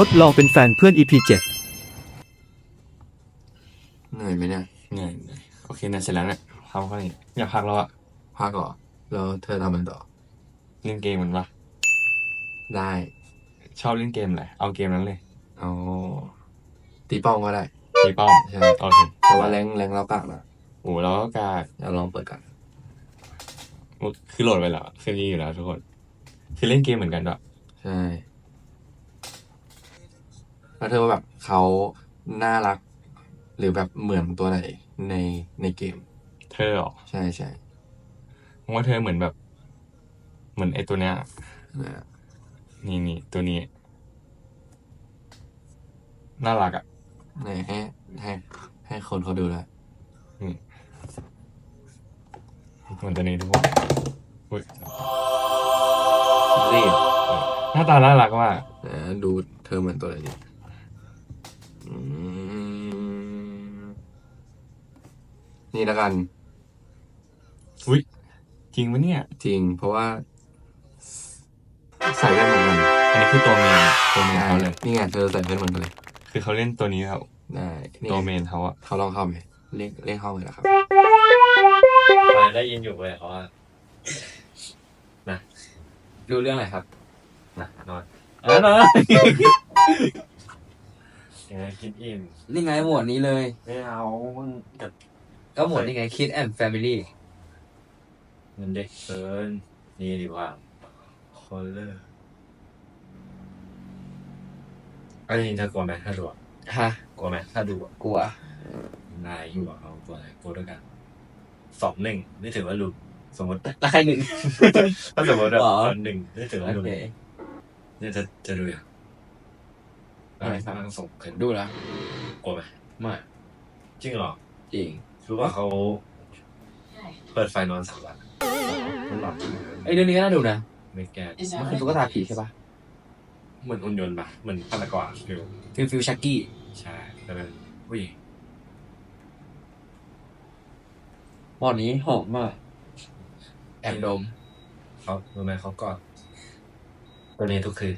ทดลองเป็นแฟนเพื่อน EP 7เหนื่อยไหมเนี่ย เหนื่อยเหนื่อยโอเคนะเสร็จแล้วเนี่ยทำข้อนี้อยากพักแล้วอะพักเหรอแล้วเธอทำอะไรต่อ เล่นเกมเหมือนปะได้ ชอบเล่นเกมอะไรเอาเกมนั้นเลยเอาตีป้องก็ได้ ตีป้อมใช่ โอเคแต่ว่าแรงแรงเรากากนะโอ้แล้วก็การเดี๋ยวลองเปิดกัน คือโหลดไปแล้วคือมีอยู่แล้วทุกคน คือเล่นเกมเหมือนกันด้วยใช่ แล้วเธอว่าแบบเขาน่ารัก หรือแบบเหมือนตัวไหนในในเกม เธอเหรอใช่ใช่ผมว่าเธอเหมือนแบบ เหมือนไอตัวเนี้ยนะนี่นี่ตัวนี้ น่ารักอะไหนให้ให้ให้คนเขาดูแล้วเหมือนตัวนี้ทุกคนอุ๊ยรีบหน้าตาน่ารักมาก นะดูเธอเหมือนตัวไหนดิอืม นี่แล้วกัน อุ้ยจริงปะเนี่ย จริง เพราะว่า ใส่แว่นเหมือนกันอันนี้คือตัวเมนตัวเมนเขาเลย นี่ไงเธอใส่แว่นเหมือนกันเลย คือเขาเล่นตัวนี้ครับ ได้นี่ตัวเมนเขาอะเขาลองเข้าไหมเรียกเรียกเข้าเลยนะครับได้ยินอยู่เลยเขาว่าดูเรื่องอะไรครับนะนอนอะนอน ยังไงกินอิ่มนี่ไงหมวดนี้เลย ไม่เอามึงกับก็หมวดนี่ไง Kid and Family เงินเด็กเกินนี่ดีกว่าคอลเลอร์อันนี้เธอกลัวไหมถ้าดูอะฮะกลัวไหมถ้าดูอะกลัว นายอยู่กับเขากลัวอะไรกลัวด้วยกันสองหนึ่งนี่ถือว่าลุมสมมติ แล้วใครหนึ่งถ้าสมมติแบบหรอตอนหนึ่งนี่ถือว่าโอลุมเค เนี่ยจะจะดูอย่างอะ ไรครับนั่งส่งกันดูแล้วกลัวไหมไม่จริงเหรอจริงรู้ว่าเขาเปิดไฟนอนสามวันมันหลอนไอ้เรื่องนี้ก็น่าดูนะไม่แก้มันคือตุ๊กตาผีใช่ปะเหมือนหุ่นยนต์ปะเหมือนพารากอนฟิลฟิลฟิลชักกี้ใช่แต่เป็นผู้หญิงหมวดนี้หอมมากแอบดมเขารู้ไหมเขากอดตัวนี้ทุกคืน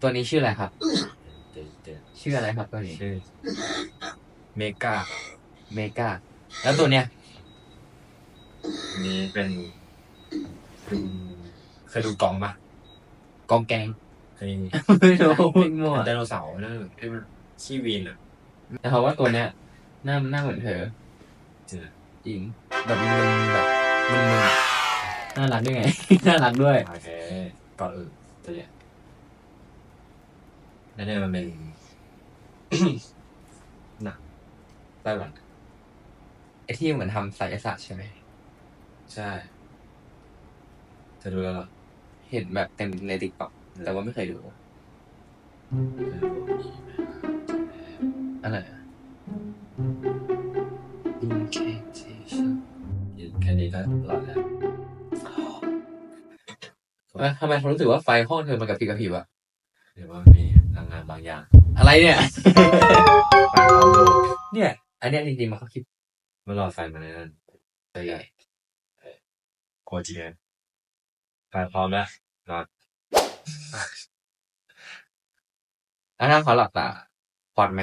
ตัวนี้ชื่ออะไรครับเดี๋ยวเดี๋ยว ชื่ออะไรครับตัวนี้ชื่อเมกาเมกาแล้วตัวเนี้ยนี้เป็นเป็นเคยดูกล่องปะกองแกงเคยไม่รู้ไม่มั่วไดโนเสาร์นั่นที่มันชีวีนอะแต่เขาว่าตัวเนี้ยหน้าหน้าเหมือนเธอจริงจริงแบบมันแบบมันมันน่ารักด้วยไงน่ารักด้วยโอเคก่อนอื่นตัวเนี้ยแล้วเนี่ยมันเป็นห นักไต้หวันไอ้ที่เหมือนทำไสยศาสตร์ใช่ไหมใช่จะดูแล้วเหรอเห็นแบบเต็มในติ๊กต็อกแต่ว่าไม่เคยดูอะไรอะ Incantation แค่นี้ก็หลอนแล้วเอ้ยทำไมเขารู้สึกว่าไฟห้องเธอมันกระพริบกระพริบอะหรือว่ามีพลังงานบางอย่าง อะไรเนี่ยปากเขาดูเนี่ย อันเนี้ยจริงๆมันเขาคิดมันหลอดไฟมาในนั้นตัวใหญ่โคจีนปากพร้อมแล้วนอนแล้วถ้าเขาหลับตาพอดไหม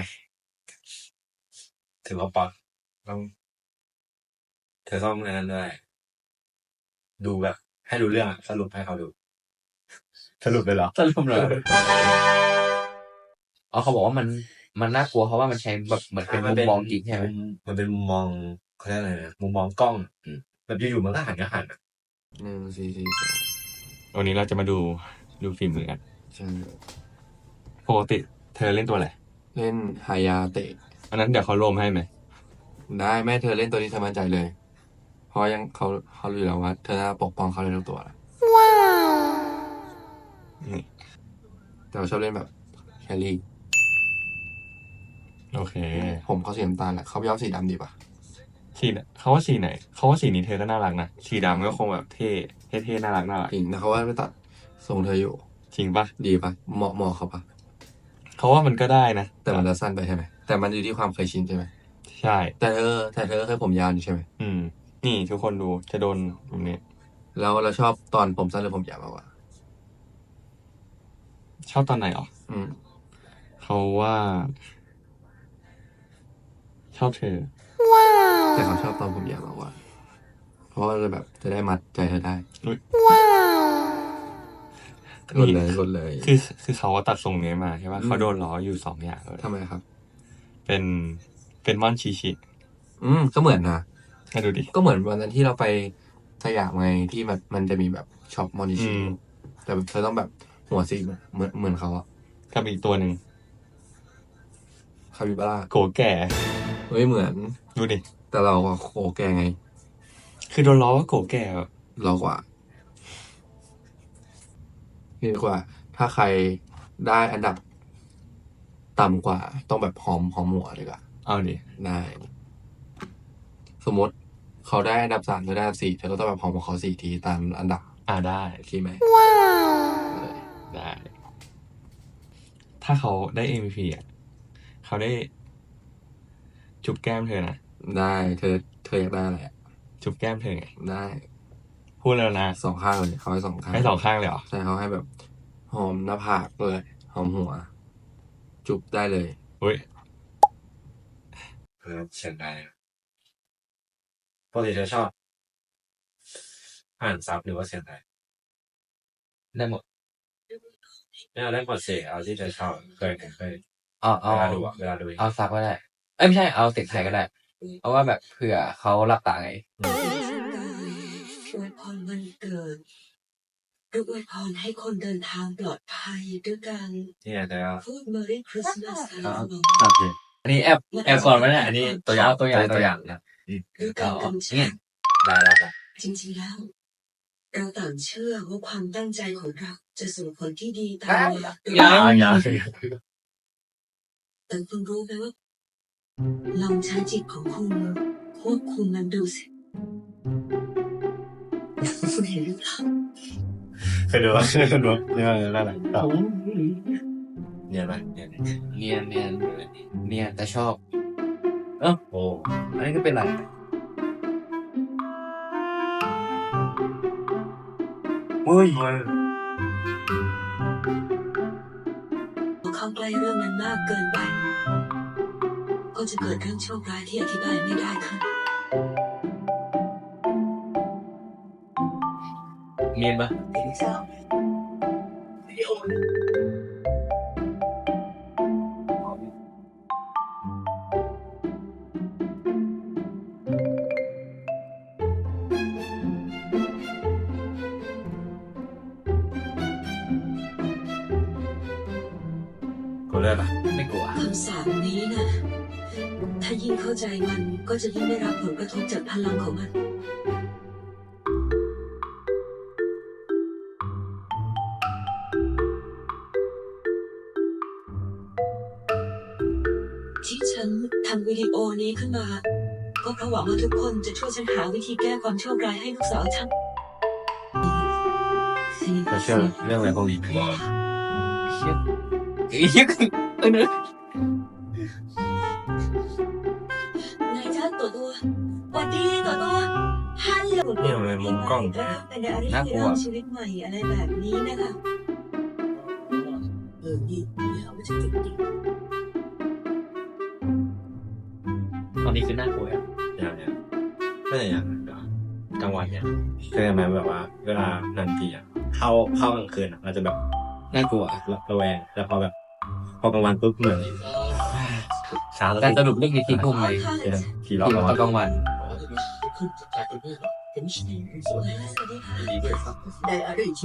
ถือว่าป๊อตต้องเธอต้องในนั้นด้วยดูแบบ ให้ดูเรื่องอะสรุปให้เขาดู สรุปเลยเหรอ สรุปเลย อ๋อเขาบอกว่ามันมันน่ากลัวเพราะว่ามันใช้แบบเหมือนเป็นมุมมองจริงใช่ไหมมันเป็นมุมมองเขาเรียกอะไรนะมุมมองกล้องอืมแบบอยู่ๆมันก็หันก็หันอะหนึ่งสี่สี่สองวันนี้เราจะมาดูดูฟิล์มเหมือนกันใช่ปกติเธอเล่นตัวอะไรเล่นฮายาเตะอันนั้นเดี๋ยวเขารวมให้ไหมได้แม่เธอเล่นตัวนี้เธอมั่นใจเลย เพราะยังเขาเขารู้อยู่แล้วว่า เธอน่าปกป้องเขาเลยทุกตัวแหละนี่แต่เราชอบเล่นแบบแคลรี่ โอเค ผมเขาสีน้ำตาลแหละเขาย้อมสีดำดีป่ะสีไหนเขาว่าสีไหนเขาว่าสีนี้เธอก็น่ารักนะสีดำก็คงแบบเท่เท่ๆน่ารักน่ารักจริงแต่เขาว่าไม่ตัดทรงเธออยู่ จริงปะดีป่ะเหมาะเหมาะเขาป่ะเขาว่ามันก็ได้นะแต่มันจะสั้นไปใช่ไหมแต่มันอยู่ที่ความเคยชินใช่ไหมใช่ แต่เธอแต่เธอเคยผมยาวอยู่ใช่ไหมอืม นี่ทุกคนดูจะโดนแบบนี้แล้วเราชอบตอนผมสั้นหรือผมยาวมากกว่าชอบตอนไหนอ๋ออืมเขาว่า ชอบเธอ แต่เขาชอบตอนผมอยากมากกว่า เพราะว่าจะแบบจะได้มัดใจเธอได้กดเลยกดเลยคือคือเขาว่าตัดทรงนี้มาใช่ป่ะเขาโดนล้ออยู่สองอย่างเลยทำไมครับ เป็นเป็นม่อนชีชิอืมก็เหมือนนะให้ดูดิ ก็เหมือนวันนั้นที่เราไปสยามไงที่มันมันจะมีแบบช็อปมอนิชิอืม แต่เธอต้องแบบหัวสีเหมือนเหมือนเขาอะกับอีกตัวหนึ่งคาบิบาร่าโกแก่ เฮ้ยเหมือน ดูดิ แต่เราอะโคแกไง คือโดนล้อว่าโกแก่แบบเรากว่าเรียกว่า ถ้าใครได้อันดับต่ำกว่า ต้องแบบหอมหอมหัวเลยกว่าเอาดิ ได้ สมมติเขาได้อันดับสามหรือได้อันดับสี่เธอก็ต้องแบบหอมของเขาสี่ทีตามอันดับอ่าได้ โอเคไหมได้ ถ้าเขาได้ MVP อะ เขาได้ จุบแก้มเธอนะได้เธอเธออยากได้อะไรอะจุบแก้มเธอไงได้พูดแล้วนะสองข้างเลยเขาให้สองข้างให้สองข้างเลยเหรอใช่เขาให้แบบ หอมหน้าผากเลยหอมหัว จุบได้เลยอุ้ยเออเสียงได้ปกติเธอชอบ อ่านซับหรือว่าเสียงไทยได้หมดไม่เอาได้หมดเสียงเอาที่เธอชอบเคยเคยเอาเอาเวลาดูอะเวลาดู เอาซักก็ได้ เอ้ยไม่ใช่เอาเสียงไทยก็ได้ เพราะว่าแบบเผื่อเขาหลับตาไง อวยพรวันเกิดหรืออวยพรให้คนเดินทางปลอดภัยด้วยการเนี่ยแต่ว่าพูด Merry Christmas กันครับเนาะโอเคอันนี้แอบแอบก่อนไหมเนี่ยอันนี้ตัวอย่างตัวอย่างตัวอย่างนะด้วยการกำเนี่ชัยบได้แล้วกันจริงๆแล้ว เราต่างเชื่อว่าความตั้งใจของเราจะส่งผลที่ดีตามมายังยังแต่คุณรู้ไหมว่า ลองใช้จิตของคุณควบคุมมันดูสิคุณเห็นหรือเปล่าเคยดูว่าเคยดูเนี่ยน่ารักเนี่ยไหมเนี่ยเนียนเนียนเนียนแต่ชอบ เอ้าโอ้อันนี้ก็เป็นไรเฮ้ยเข้าใกล้เรื่องนั้นมากเกินไปก็ จะเกิดเรื่องโชคร้ายที่อธิบายไม่ได้ขึ้น เนียนปะกูเลือกอะไม่กลัว คำสาปนี้นะ ถ้ายิ่งเข้าใจมันก็จะยิ่งได้รับผลกระทบจากพลังของมัน ที่ฉันทำวิดีโอนี้ขึ้นมา ก็เพราะหวังว่าทุกคนจะช่วยฉันหาวิธีแก้ความโชคร้ายให้ลูกสาวฉันเธอเชื่อเรื่องอะไรพวกนี้ไหม เชี่ยเอ้ยเออ เนี่ยมันมุมกล้องเป็นอะไรที่เริ่มชีวิตใหม่อะไรแบบนี้นะคะเออนี่เดี๋ยวมันจะจุดติตอนนี้คือน่ากลัวอะอย่างเนี้ยไม่ใช่อย่างนั้นกลางวันเนี่ยเคยไหมแบบว่า เวลานังผีอะเข้าเข้ากลางคืนอะเราจะแบบน่ากลัวระแวงแล้วพอแบบ พอกลางวันปุ๊บเหมือนช้าแล้วการสรุปเรื่องนี้ทิ้งทุ่มเลยเจอผีหลที่อกตอนกลางวัน ห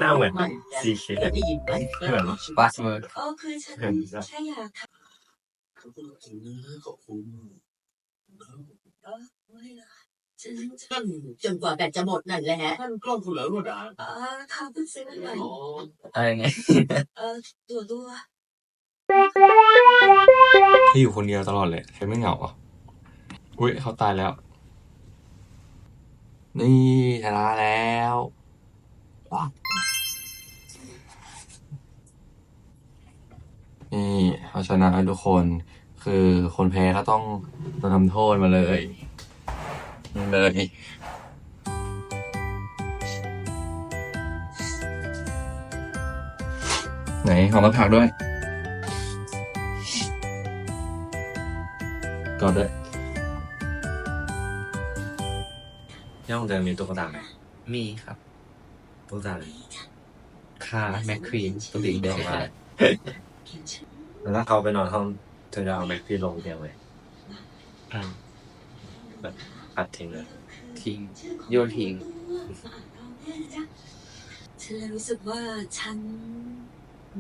น้าเหมือนซีเคเหมือนฟาสเวิร์ดโอเคฉันแค่อยากทำเออไม่ละฉันจะท่านจนกว่าแบตจะหมดนั่นแหละเออเขาเพิ่งซื้อมาใหม่อะไรไงเออตัวตัวเธออยู่คนเดียวตลอดเลยเธอไม่เหงาเหรออุ้ยเขาตายแล้ว นี่ชนะแล้วว้าวนี่เอาชนะแล้วทุกคนคือคนแพ้ก็ต้องโดนทำโทษมาเลยนี่เลยไหนหอมมะพร้าวด้วยก่อนด้วย ย่าของเธอมีตุ๊กตาไหมมีครับตุ๊กตาอะไรคาแมคควีนตัวสีแดงมากแล้วถ้าเขาไปนอนห้องเธอจะเอาแม็กพี่ลงเตียงไหมอ่าแบบอัดทิ้งเลยทิ้งโยนทิ้งฉันเลยรู้สึกว่าฉัน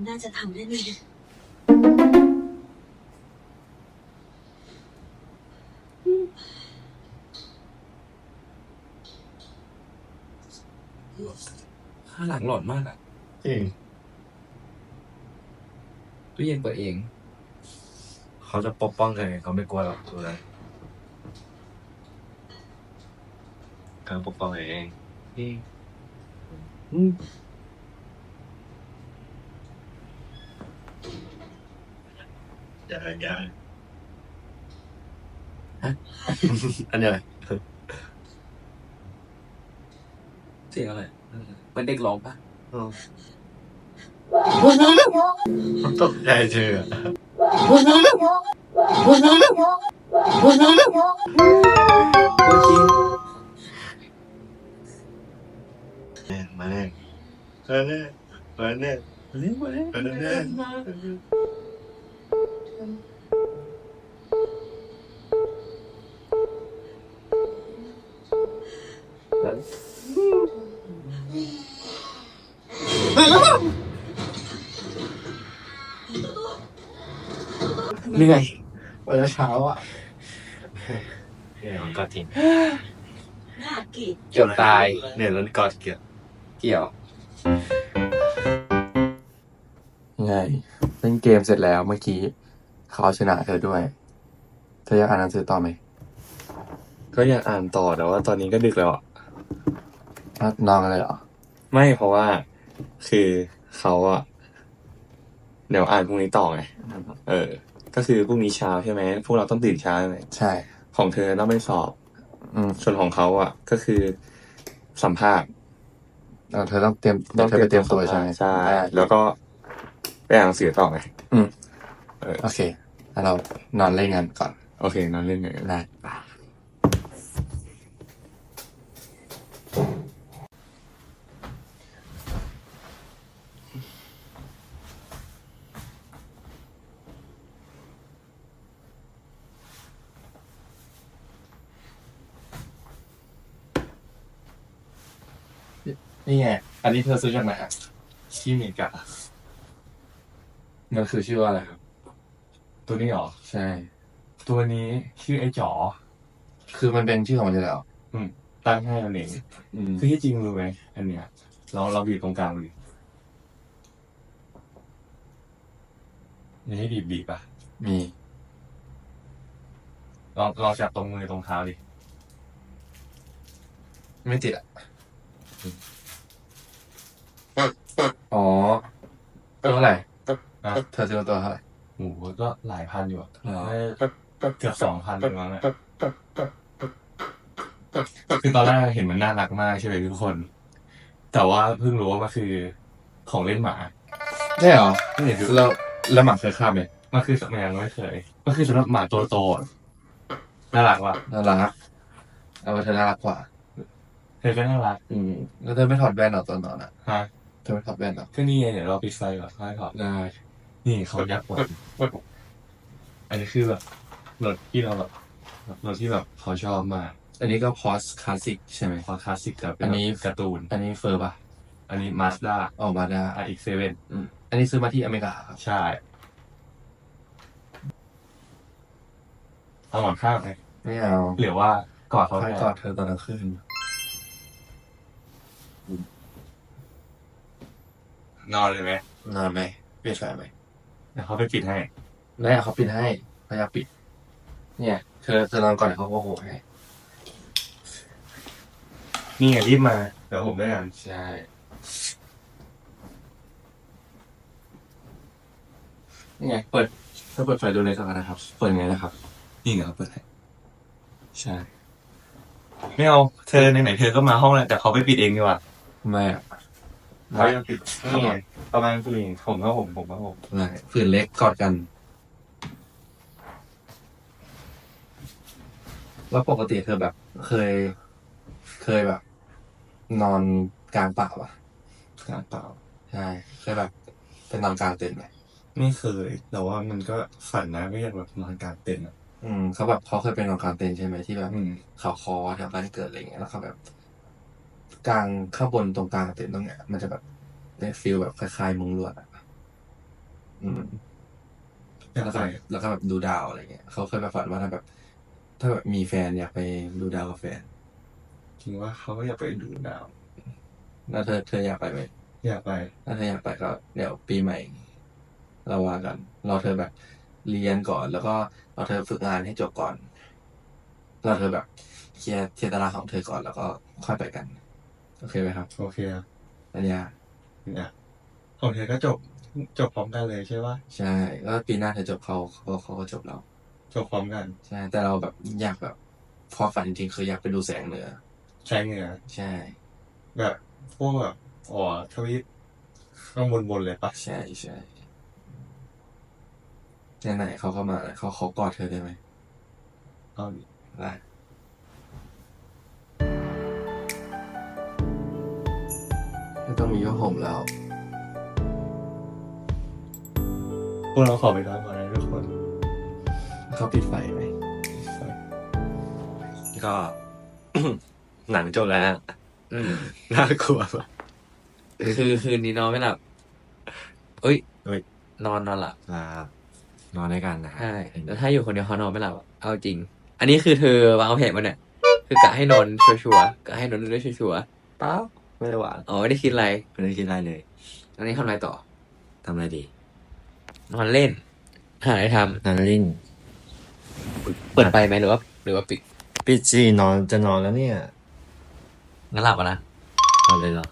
น่าจะทำได้ดี ข้างหลังหลอนมากอะจริงตู้เย็นเปิดเอง เขาจะปกป้องเธอไงเขาไม่กลัวหรอกดูนะเขาปกป้องเองนี่อย่าอย่าอันนี้อะไรเสียงอะไร เป็นเด็กร้องปะตกใจเธอตัวจริงมาแน่มาแน่มาแน่มาแน่มาแน่ เหนื่อยวันเช้าอะเนี่ยมันก็ทิ้งน่าเกลียดเกือบตายเนี่ยแล้วกอดเกี่ยวเกี่ยวไงเล่นเกมเสร็จแล้วเมื่อกี้เขาชนะเธอด้วย เธออยากอ่านหนังสือต่อไหม ก็อยากอ่านต่อแต่ว่าตอนนี้ก็ดึกแล้วอะอะนอนกันเลยเหรอ ไม่เพราะว่าคือเขาอะเดี๋ยวอ่านพรุ่งนี้ต่อไง เออ ก็คือพรุ่งนี้เช้าใช่ไหมพวกเราต้องตื่นเช้าใช่ไหมใช่ ของเธอต้องไปสอบ อืมส่วนของเขาอะก็คือสัมภาษณ์แล้วเธอต้องเตรียมเดี๋ยวเธอไปเตรียมตัวใช่ไหมใช่ได้แล้วก็ไปอ่านหนังสือต่อไงอืมเออโอเคแล้วเรานอนเล่นกันก่อน โอเคนอนเล่นไง ได้ นี่ไง อันนี้เธอซื้อจากไหนอะที่เมกามันคือชื่อว่าอะไรครับ ตัวนี้เหรอ ใช่ ตัวนี้ชื่อไอ้จ๋อ คือมันเป็นชื่อของมันอยู่แล้วอืมตั้งให้มันเองอืมคือที่จริงรู้ไหมอันเนี้ยเราเราบีบตรงกลางดินี่ให้บีบบีบอะมีลองลองจับตรงมือตรงเท้าดิไม่ติดอะ อ๋อเท่าไหร่นะเธอซื้อมาตัวเท่าไหร่โอ้โหก็หลายพันอยู่อะเหรอ เกือบสองพันประมาณนั้นคือตอนแรกเห็นมันน่ารักมากใช่ไหมทุกคน แต่ว่าเพิ่งรู้ว่ามันคือของเล่นหมาใช่เหรอไม่เห็นดูแล้วแล้วหมาเคยคาบไหมมันคือสมัยยังไม่เคย มันคือสำหรับหมาตัวโตอะน่ารักว่ะน่ารักเอาว่าเธอน่ารักกว่า เธอก็น่ารัก อืมแล้วเธอไม่ถอดแว่นเหรอตอนนอนอะฮะ เธอไม่ถอดแว่นเหรอก็นี่ไงเดี๋ยวเราปิดไฟก่อนให้ก่อนได้นี่เขายักษ์กว่าอันนี้คือแบบรถที่เราแบบรถที่แบบเขาชอบมาก อันนี้ก็พอสคลาสสิกใช่ไหมคอคลาสสิกแต่เป็นอันนี้แบบการ์ตูน อันนี้เฟอร์ป่ะ อันนี้มาสด้าออกมาได้อะอีกเซเว่นอืมอันนี้ซื้อมาที่อเมริกาครับใช่เอาหมอนข้างไหมไม่เอาหรือว่ากอดเขาค่อยแทนกอดเธอตอนกลางคืน นอนเลยไหมนอนไหมเปลี่ยนแฟนไหมเดี๋ยวเขาไปปิดให้ได้เขาปิดให้เขาอยากปิด เนี่ยเธอเธอนอนก่อนเขาก็โหให้นี่ไงรีบมา เดี๋ยวผมได้กันใช่นี่ไงเปิดถ้าเปิดไฟดูในสักนะครับ เปิดไงนะครับนี่ไงเขาเปิดให้ใช่ ไม่เอาเธอไหนๆเธอก็มาห้องแล้วแต่เขาไปปิดเองดีกว่าไม่อะ เขายังปิดนี่ไงประมาณสี่ผมก็ผมผมก็ผมไม่ฝืนเล็กกอดกัน แล้วปกติเธอแบบ เคย เคยแบบ นอนกลางป่าปะกลางเปล่าใช่เคยแบบเป็นนอนกลางเต็นท์ไหมไม่เคย แต่ว่ามันก็ฝันนะก็อยากแบบนอนกลางเต็นท์อะอืมเขาแบบเขาเคยเป็นนอนกลางเต็นท์ใช่ไหมที่แบบอืม เขาคอแถวบ้านเกิดอะไรเงี้ยแล้วเขาแบบ กลางข้างบนตรงกลางเต็นท์ตรงเนี้ยมันจะแบบเป็นฟิลแบบคล้ายๆมุงลวดอะอืมอยากแล้วไปก็แล้วก็แบบดูดาวอะไรเงี้ยเขาเคยมาฝันว่าถ้าแบบ ถ้าแบบมีแฟนอยากไปดูดาวกับแฟนจริงว่าเขาก็อยากไปดูดาว แล้วเธอเธออยากไปไหมอยากไป ถ้าเธออยากไปก็เดี๋ยวปีใหม่เราว่ากันรอเธอแบบเรียนก่อน แล้วก็รอเธอฝึกงานให้จบก่อนรอเธอแบบเคลียร์เคลียร์ตารางของเธอก่อนแล้วก็ค่อยไปกัน โอเคไหมครับ โอเคครับอันเนี้ยเนี่ยของเธอก็จบจบพร้อมกันเลยใช่ปะใช่แล้วปีหน้าเธอจบเขาเขาเขาก็จบเรา จบพร้อมกัน ใช่ แต่เราแบบอยากแบบความฝันจริงๆคืออยากไปดูแสงเหนือใช้เหงื่อใช่ แบบพวกแบบอ๋อทวีปข้างบนบนๆเลยปะใช่ใช่ไหนๆเขาเข้ามาแล้วเขาเขากอดเธอได้ไหมเอาดิได้ ต้องมีผ้าห่มแล้ว พวกเราขอไปนอนก่อนนะทุกคนเขาปิดไฟไหมก็ หนังจบแล้วน่ากลัวปะคือคืนนี้นอนไม่หลับเอ้ยเอ้ย นอนนอนหลับลานอนด้วยกันนะใช่แล้วถ้าอยู่คนเดียวเขานอนไม่หลับอะเอาจริง อันนี้คือเธอวางแผนมาเนี่ยคือกะให้นอนชัวร์ๆกะให้นอนด้วยชัวร์เปล่า ไม่ได้หวานๆอ๋อไม่ได้คิดอะไรไม่ได้คิดอะไรเลยอันนี้ทำอะไรต่อทำอะไรดีนอนเล่นหาอะไรทนอนเล่นำเปิดไปไหมหรือว่าหรือว่าปิดปิดจีนอนจะนอนแล้วเนี่ยงั้นหลับอะนะเอาเลยเหรอ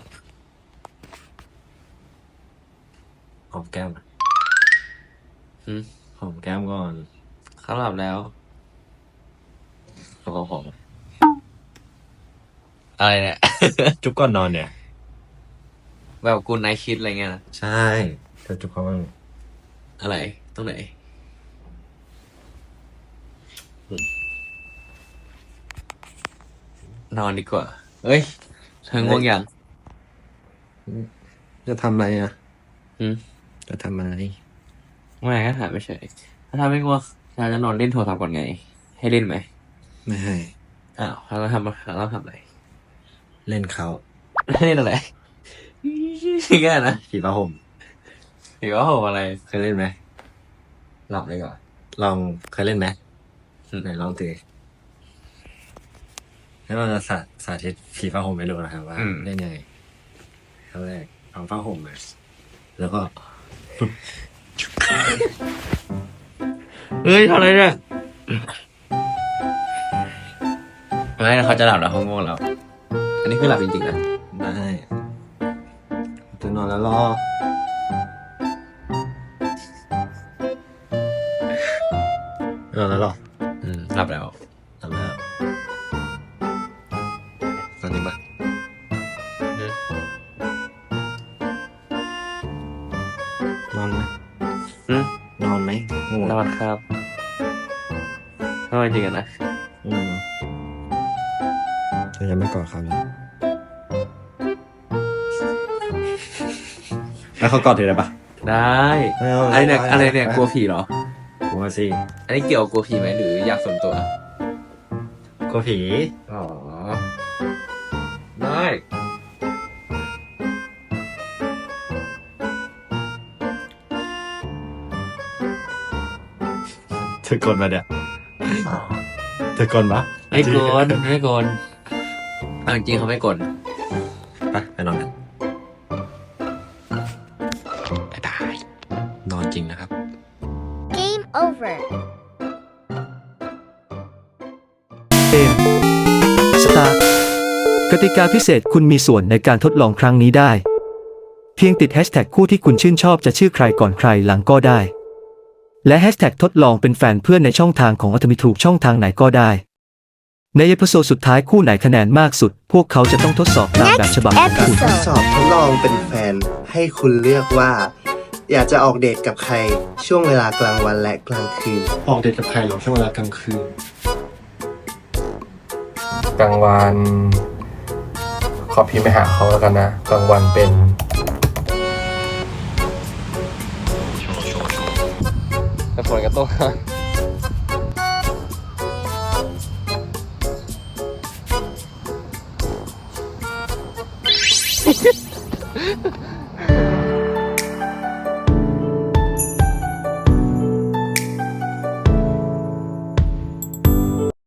หอมแก้มอะอืมหอมแก้มก่อนเขาหลับแล้วแล้วก็หอมอะไรเนี่ย จุ๊บก่อนนอนเนี่ย แบบกูไนท์คิดอะไรเงี้ยนะใช่เธอจุ๊บเขาบ้างอะไร ตรงไหน นอนดีกว่า เอ้ยเธอง่วงยังจะทำอะไรอะอืมจะทำอะไรไม่ก็ถามไม่เฉยถ้าทำไม่ง่วงฉันจะนอนเล่นโทรศัพท์ก่อนไง ให้เล่นไหมไม่ให้อ้าวแล้วเราทำแล้วเราทำอะไร เล่นเขาเล่นอะไรแค่นะขี่ผ้าห่มหรือว่าโหอะไร เคยเล่นไหมหลับเลยก่อนลองเคยเล่นไหมอืมไหนลองตีให้เราจะสาสาธิตขี่ผ้าห่มให้ดูนะครับว่าอืมเล่นยังไงขั้นแรกเอาผ้าห่มเลยแล้วก็เฮ้ยทำอะไรเนี่ยไม่เขาจะหลับแล้วเขาง่วงแล้วอั นนี้คือหลับจริงๆนะได้จะนอนแล้วรอนอนแล้วรออืมหลับแล้วทำแล้วตอนนี้ปะนอนไหมอืมนอนไหมง่วงนอนครับนอนจริงๆอะนะอืม จะยังไม่กอดเขาเลยแล้วเขากอดเธอได้ปะได้ไม่เอาอะไรเนี่ยไม่เอาอะไรเนี่ยกลัวผีเหรอ กลัวสิอันนี้เกี่ยวกับกลัวผีไหมหรืออยากส่วนตัว กลัวผี อ๋อ ได้ เธอกดมาเดี๋ยวเธอกดปะไม่โกนไม่โกน เอาจริงๆเขาไม่โกนไปไปนอนกันบ๊ายบายนอนจริงนะครับ Game over. เกมสตาร์กติกาพิเศษคุณมีส่วนในการทดลองครั้งนี้ได้ เพียงติดแฮชแท็กคู่ที่คุณชื่นชอบจะชื่อใครก่อนใครหลังก็ได้ และแฮชแท็กทดลองเป็นแฟนเพื่อนในช่องทางของอัตมิถูกช่องทางไหนก็ได้ ในเอพิโซดสุดท้ายคู่ไหนคะแนนมากสุด พวกเขาจะต้องทดสอบตามแบบฉบับของคุณ episode สอบทดลองเป็นแฟนให้คุณเลือกว่า อยากจะออกเดทกับใครช่วงเวลากลางวันและกลางคืน ออกเดทกับใครหรอช่วงเวลากลางคืน กลางวัน ขอพิมพ์ไปหาเขาแล้วกันนะ กลางวันเป็น แต่ฝนก็ตก